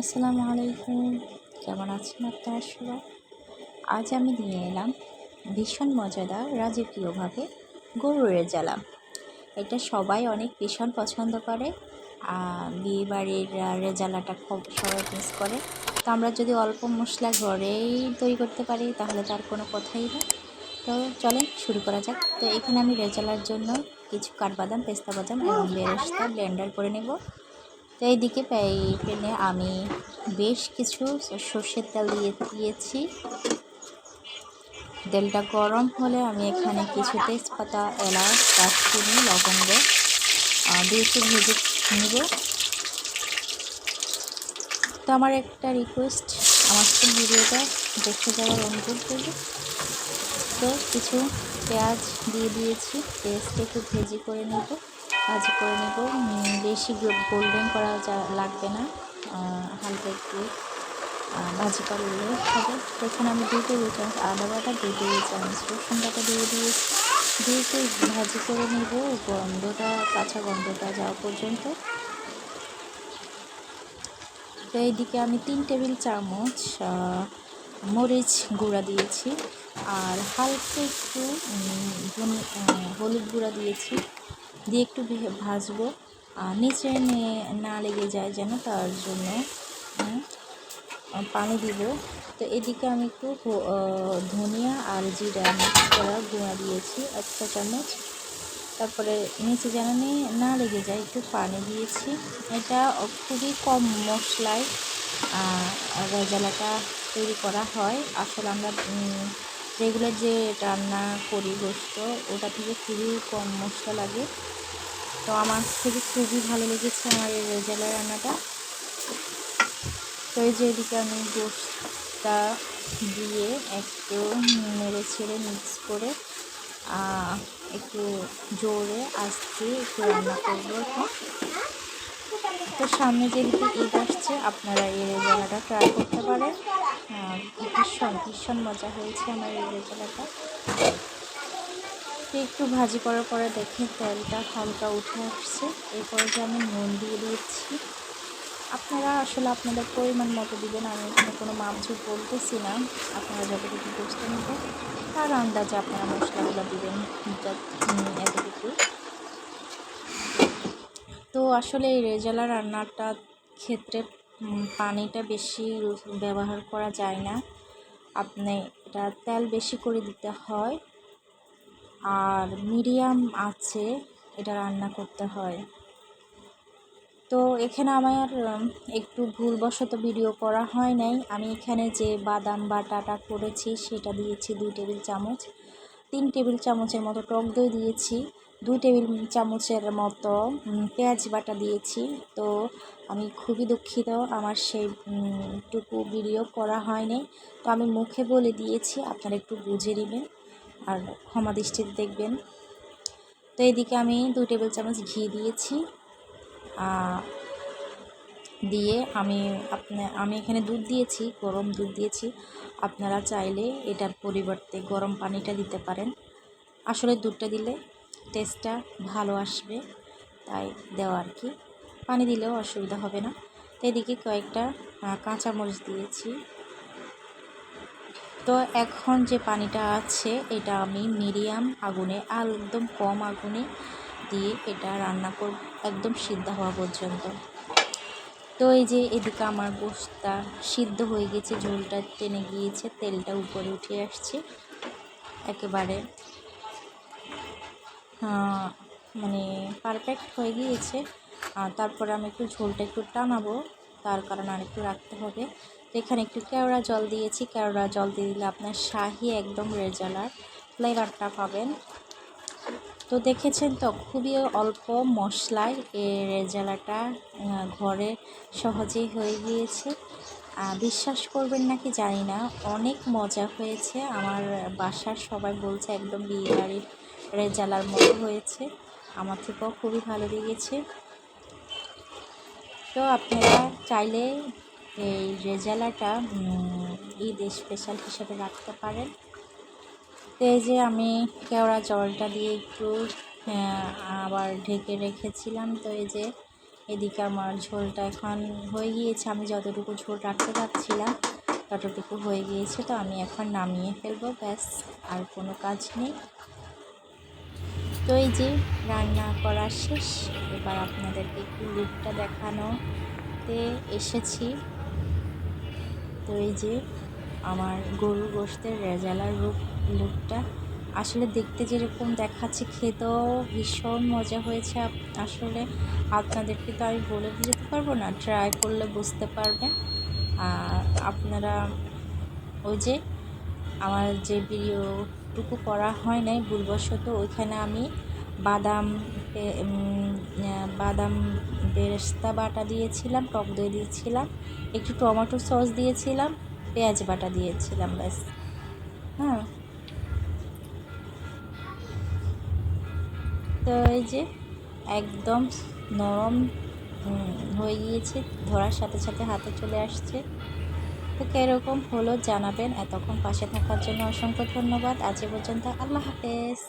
আসসালামু আলাইকুম। কেমন আছেন আপনারা সবাই? আজ আমি নিয়ে এলাম ভীষণ মজাদার, রাজকীয়ভাবে গরুর রেজালা এটা সবাই অনেক ভীষণ পছন্দ করে। আর বিয়ে বাড়ির রেজালাটা খুব সবাই মিস করে। তো আমরা যদি অল্প মশলা ঘরেই তৈরি করতে পারি, তাহলে তার কোনো কথাই না তো চলেন শুরু করা যাক। তো এখানে আমি রেজালার জন্য কিছু কাঠবাদাম, পেস্তা বাদাম এবং বেরেস্তা ব্লেন্ডার করে নেব। তো এইদিকে এই প্যানে আমি বেশ কিছু সর্ষের তেল দিয়ে দিয়েছি। তেলটা গরম হলে আমি এখানে কিছু তেজপাতা, এলাচ, দারচিনি, লবঙ্গ দিয়ে একটু ভেজে নিব। তো আমার একটা রিকোয়েস্ট আমার তো ভিডিওটা দেখে যাওয়ার অনুরোধ করব তো কিছু পেঁয়াজ দিয়ে দিয়েছি, পেঁয়াজটা একটু ভেজি করে নেব। ভাজি করে নেব। বেশি গোল্ডেন করা যা লাগবে না। হালকা একটু ভাজি করলে হবে। এখানে আমি দুই টেবিল চামচ আদা বাটা, দুই টেবিল চামচ রসুন বাটা দিয়ে দিয়েছি। দিয়ে একটু ভাজি করে নেব। গন্ধটা, কাঁচা গন্ধটা যাওয়া পর্যন্ত। তো এইদিকে আমি তিন টেবিল চামচ মরিচ গুঁড়া দিয়েছি। আর হালকা একটু হলুদ গুঁড়া দিয়েছি। দিয়ে একটু ভাজবো। নিচে না লেগে যায় যেন তার জন্য। পানি দিব। তো এদিকে আমি একটু ধনিয়া আর জিরা মিক্স করা গুঁড়া দিয়েছি একটা চামচ। তারপরে নিচে যেন না লেগে যায়, একটু পানি দিয়েছি। এটা খুবই কম মশলায় রেজালাটা তৈরি করা হয়। আসলে আমরা রেগুলার যে রান্না করি গোস্ত, ওটা থেকে খুবই কম মশলা লাগে। তো আমার থেকে খুবই ভালো লেগেছে আমার এই রেজালা রান্নাটা। তো এই যে এদিকে আমি গোস্তটা দিয়ে একটু নেড়ে ছেড়ে মিক্স করে একটু জোরে আস্তে একটু রান্না করব তো সামনে যেহেতু ঈদ আসছে, আপনারা এই রেজালাটা ট্রাই করতে পারেন। ভীষণ ভীষণ মজা হয়েছে আমার এই রেজালাটা। একটু ভাজি করার পরে দেখে তেলটা হালকা উঠে আসছে। এরপরে যে আমি নুন দিয়ে দিচ্ছি। আপনারা আসলে আপনাদের পরিমাণ মতো দিবেন, আমি এখানে কোনো মাপঝুপ বলতেছি না। আপনারা যতটুকু বুঝতে নেবেন তার আন্দাজে আপনারা মশলাগুলো দিবেন এতটুকু। তো আসলে এই রেজালা রান্নাটার ক্ষেত্রে পানিটা বেশি ব্যবহার করা যায় না। আপনি এটা তেল বেশি করে দিতে হয়। আর মিডিয়াম আছে এটা রান্না করতে হয়। তো এখানে আমার একটু ভুলবশত ভিডিও করা হয় নাই। আমি এখানে যে বাদাম বাটাটা করেছি সেটা দিয়েছি দুই টেবিল চামচ। তিন টেবিল চামচের মতো টক দই দিয়েছি। দুই টেবিল চামচের মতো পেঁয়াজ বাটা দিয়েছি। তো আমি খুবই দুঃখিত, আমার সেই টুকু ভিডিও করা হয়নি। তো আমি মুখে বলে দিয়েছি, আপনারা একটু বুঝে নেবেন। আর ক্ষমা দৃষ্টিতে দেখবেন। তো এদিকে আমি দুই টেবিল চামচ ঘি দিয়েছি। দিয়ে আমি আপনার আমি এখানে দুধ দিয়েছি, গরম দুধ দিয়েছি। আপনারা চাইলে এটার পরিবর্তে গরম পানিটা দিতে পারেন। আসলে দুধটা দিলে টেস্টটা ভালো আসবে, তাই দেওয়া আর কি। পানি দিলেও অসুবিধা হবে না। তো এদিকে কয়েকটা কাঁচামরিচ দিয়েছি। তো এখন যে পানিটা আছে, এটা আমি মিডিয়াম আগুনে আর একদম কম আগুনে দিয়ে এটা রান্না করব, একদম সিদ্ধ হওয়া পর্যন্ত। তো এই যে এদিকে আমার গোস্তা সিদ্ধ হয়ে গেছে ঝোলটা টেনে গিয়েছে, তেলটা উপরে উঠে আসছে। একেবারে মানে পারফেক্ট হয়ে গিয়েছে। তারপরে আমি একটু ঝোলটা একটু টানাবো। তার কারণে আর একটু রাখতে হবে। তো এখানে একটু কেওড়া জল দিয়েছি। কেওড়া জল দিয়ে দিলে আপনার শাহি একদম রেজালার ফ্লেভারটা পাবেন। তো দেখেছেন তো, খুবই অল্প মশলায় এ রেজালাটা ঘরে সহজেই হয়ে গিয়েছে। বিশ্বাস করবেন নাকি জানি না, অনেক মজা হয়েছে। আমার বাসার সবাই বলছে একদম বিয়ে বাড়ির রেজালার মতো হয়েছে। আমার থেকেও খুবই ভালো লেগেছে। তো আপনারা চাইলে এই রেজালাটা ঈদ স্পেশাল হিসেবে রাখতে পারেন। তো এই যে আমি কেওড়া জলটা দিয়ে একটু আবার ঢেকে রেখেছিলাম। তো এই যে এদিকে আমার ঝোলটা এখন হয়ে গিয়েছে। আমি যতটুকু ঝোল রাখতে পারছিলাম, ততটুকু হয়ে গিয়েছে। তো আমি এখন নামিয়ে ফেলব, ব্যাস, আর কোনো কাজ নেই। তো এই যে রান্না করা শেষ। এবার আপনাদেরকে একটু লুকটা দেখানোতে এসেছি। তো এই যে আমার গরুর গোষ্ঠের রেজালার রূপ লুকটা আসলে দেখতে যেরকম দেখাচ্ছে, খেতেও ভীষণ মজা হয়েছে আসলে। আপনাদেরকে তো আমি বলে বুঝতে পারব না ট্রাই করলে বুঝতে পারবেন। আর আপনারা ওই যে আমার যে ভিডিওটুকু করা হয় নাই, ভুলবশত ওইখানে আমি বাদাম বাদাম বেরেস্তা বাটা দিয়েছিলাম, টক দই দিয়েছিলাম, একটু টমেটো সস দিয়েছিলাম, পেঁয়াজ বাটা দিয়েছিলাম ব্যাস। হ্যাঁ। তো এই যে একদম নরম হয়ে গিয়েছে, ধরার সাথে সাথে হাতে চলে আসছে। তো কীরকম হলো জানাবেন। এতক্ষণ পাশে থাকার জন্য অসংখ্য ধন্যবাদ। আজ পর্যন্ত আল্লাহ হাফেজ।